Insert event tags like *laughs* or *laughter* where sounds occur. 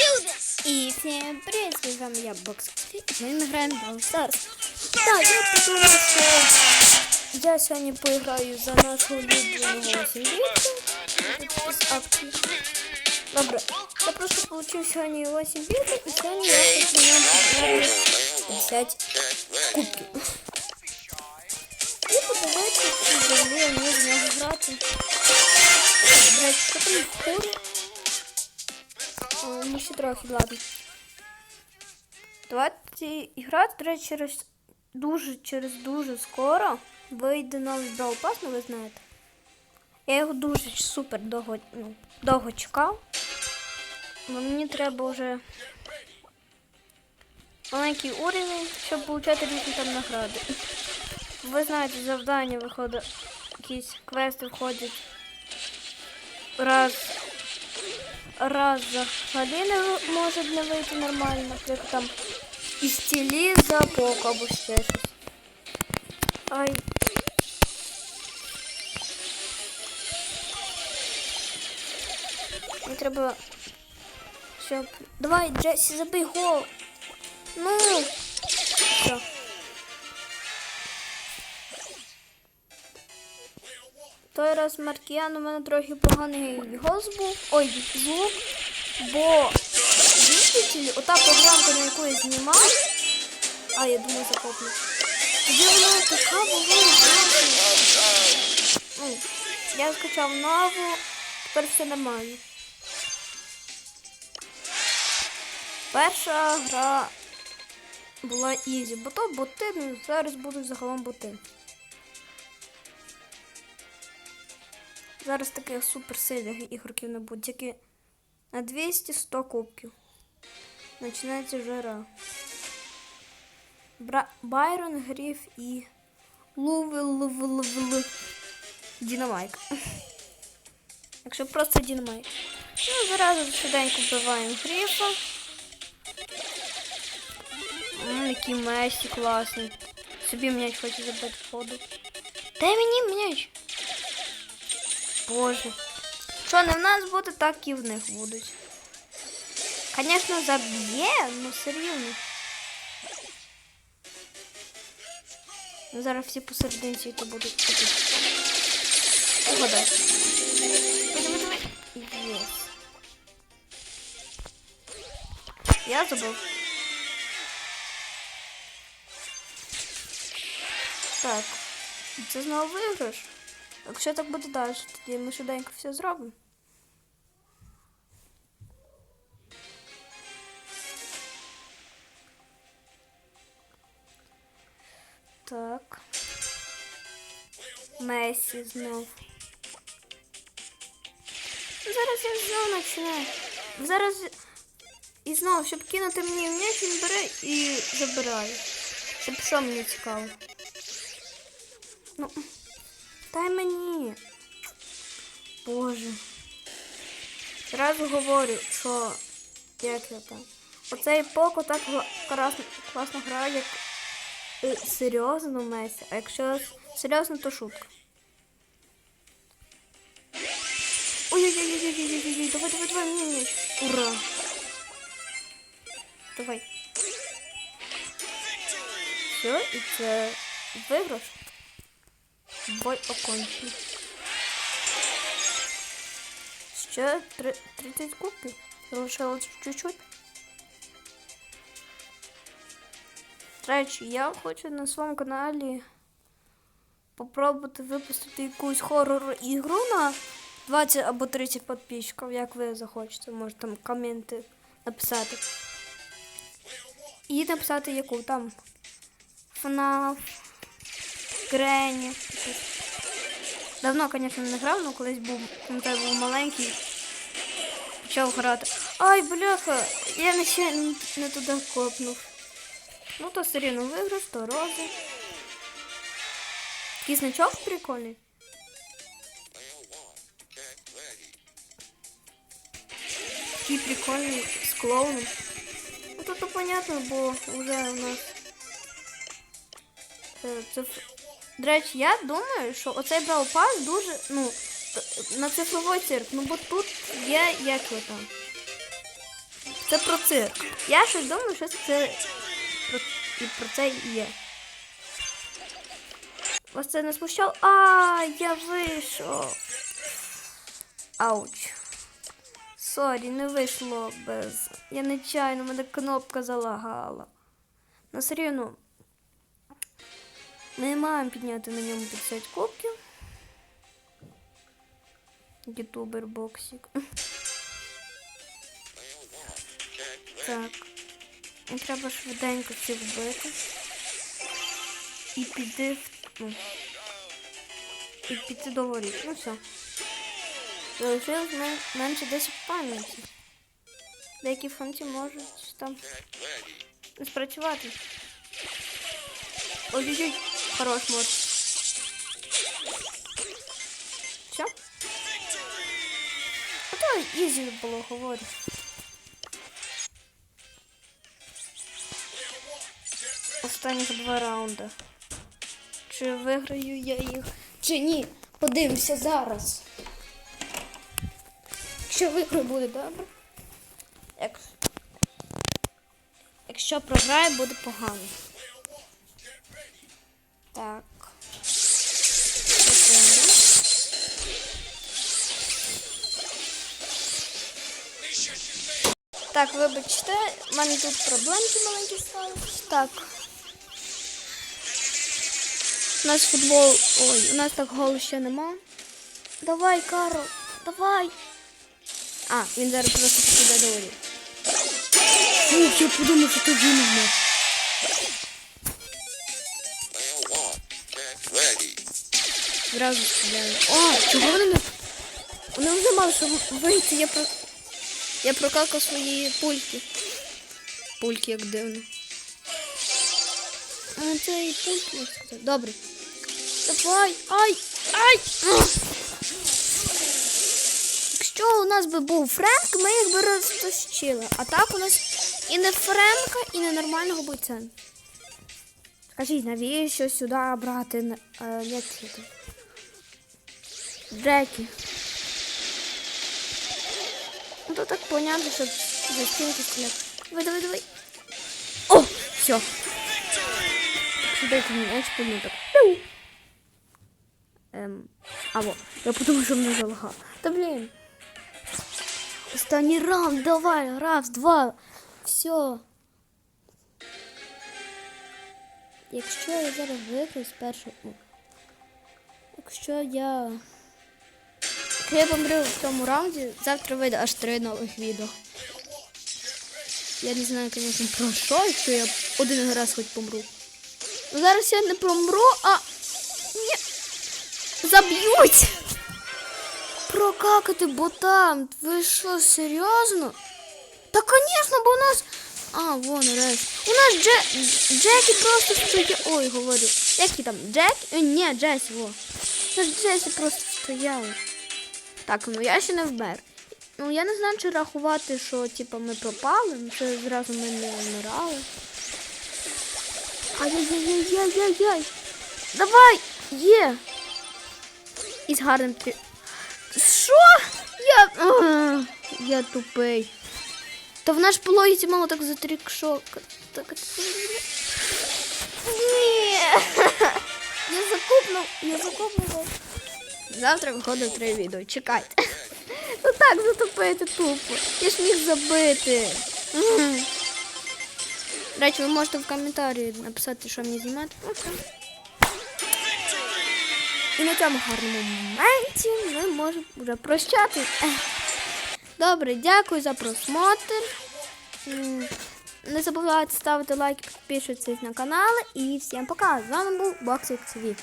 do this. І всім привіт, з вами я Бокс. І сьогодні ми граємо в Brawl Stars. Так, я подумав, що я сьогодні поіграю за нашого улюбленого сімбітку. З акції. Добре, я просто получив сьогодні 8 біток, і сьогодні я хочу нам пограти 50 кубків. І подивитися, чи взагалі я можу в нього О, ще трохи, ладно. Давайте ігра, до речі, через дуже через дуже скоро вийде новий Brawl ну ви знаєте. Я його дуже супер довго, ну, довго чекав. Бо мені треба вже маленький уровень, щоб отримати різні там награди. Ви знаєте, завдання виходить, якісь квести входять раз раз взагалі не може не вийти нормально, наприклад, там із тілі за поку або ще щось. Ай. Мені треба. Щоб. Давай, Джесі, забий гол. Ну. Все. Той раз Маркіян у мене трохи поганий голос був. Ой, звук. Бо дійсно, ота програмка, на яку я знімав. А, я думаю, захоплю. Тоді вона така була. Я скачав нову, тепер все нормально. Перша гра була ізі, бо то боти, ну зараз будуть загалом боти. Зараз таких суперсильних ігроків не буде, тільки на 200-100 кубків. Починається жара. Бра... Байрон, Гріф і Лувел Дінамайк. *laughs* Якщо просто Дінамайк. Ну, зараз швиденько вбиваємо Гріфа. Ммм, який Месі класний. Собі м'яч хоче забити ходу. Дай мені м'яч. Боже. Що не в нас буде, так і в них будуть. Звісно, заб'є, ну серйозно. Ну, зараз всі посерединці то будуть такі. Угадай. Давай, давай, давай. Єс. Я забув. Так. Це знову виграш. Якщо так буде далі, тоді ми швиденько все зробимо. Так. Месі знов. Зараз я знову починаю. Зараз і знову, щоб кинути мені м'яч, він бере і забирає. Щоб що мені цікаво. Ну, дай мені. Боже. Зразу говорю, що як я там. Оцей поко так класно, класно грає, як серйозно Месі. А якщо серйозно, то шутка. Ой-ой-ой-ой-ой-ой-ой, давай, давай, давай, ні, ні. Ура. Давай. Все, і це виграш. Бой окончений. Ще 30 кубків. Залишилось чуть-чуть. Речі, я хочу на своєму каналі попробувати випустити якусь хоррор ігру на 20 або 30 підписчиків, як ви захочете. Можете там коменти написати. І написати яку там FNAF, Грені. Давно, звісно, не грав, але колись був, пам'ятаю, був маленький. Почав грати. Ай, бляха, я не ще не, не туди копнув. Ну, то все рівно виграв, то рози. Такий значок прикольний. Такий прикольний з клоуном. Ну, то, то понятно, бо вже у нас е, циф... До речі, я думаю, що оцей Pass дуже, ну, на цифровий цирк, ну бо тут є як його там. Це про цирк. Я щось думаю, що це про, і про це і є. Вас це не смущало? А, я вийшов. Ауч. Сорі, не вийшло без. Я нечайно, мене кнопка залагала. На все рівно. Ми маємо підняти на ньому 50 кубків. Ютубер боксик. Так. Треба швиденько всіх вбити. І піти в. Ну, і піти до воріт. Ну все. Залишилось мен- менше 10 пам'яті. Деякі функції можуть там спрацювати. Ой-ой-ой, хорош мод. Все? А то ізі було, говорю. Останніх два раунди. Чи виграю я їх, чи ні? Подивимося зараз. Якщо виграю, буде добре. Як... Якщо програю, буде погано. Так. Секунду. Так, вибачте, в мене тут проблемки маленькі стали. Так. У нас футбол. Ой, у нас так голу ще нема. Давай, Карл, давай. А, він зараз просто піде до. Ух, я подумав, що тоді не можна. Зразу стріляю. О, чого вони не... Вони вже мали, що вийти. Я про... Я прокакав свої пульки. Пульки, як дивно. А це і пульки. Добре. Давай, ай, ай! Якщо у нас би був Френк, ми їх би розтащили. А так у нас і не Френка, і не нормального бойця. Скажіть, навіщо сюди брати е, як це Джекі. Ну то так понятно, що за стінки стріляти. Давай, давай, давай. О, все. Сюди мені так. Ем, а вот, я подумав, що мене залагав. Та блін. Останній раунд, давай, раз, два. Все. Якщо я зараз виграю з першого. Якщо я. Я помру в цьому раунді, завтра вийде аж три нових відео. Я не знаю, звісно, про що, якщо я один раз хоч помру. Ну зараз я не помру, а. Ні. Заб'ють! Прокакати ботам. Ви що, серйозно? Та, звісно, бо у нас. А, вон решт. У нас Дже... Джекі просто стояв. Ой, говорю. Які там? Джек? Е, ні, Джесі, во. Ж Джесі просто стояли. Так, ну я ще не вмер. Ну я не знаю, чи рахувати, що типу, ми пропали, ну це зразу ми не вмирали. Ай-яй-яй-яй-яй-яй. Давай! Є! І з гарним трі... Що? Я. А, я тупий. Та в наш по логіці мало так за трікшок. Так. Ні. *laughs* Я закупнув, я закупнув. Завтра виходить три відео. Чекайте. *laughs* Ну так затопити тупо. Я ж міг забити. До речі, ви можете в коментарі написати, що мені знімати. І на цьому гарному моменті ми можемо вже прощати. Добре, дякую за просмотр. Не забувайте ставити лайки, підписуватись на канал. І всім пока. З вами був Боксик TV.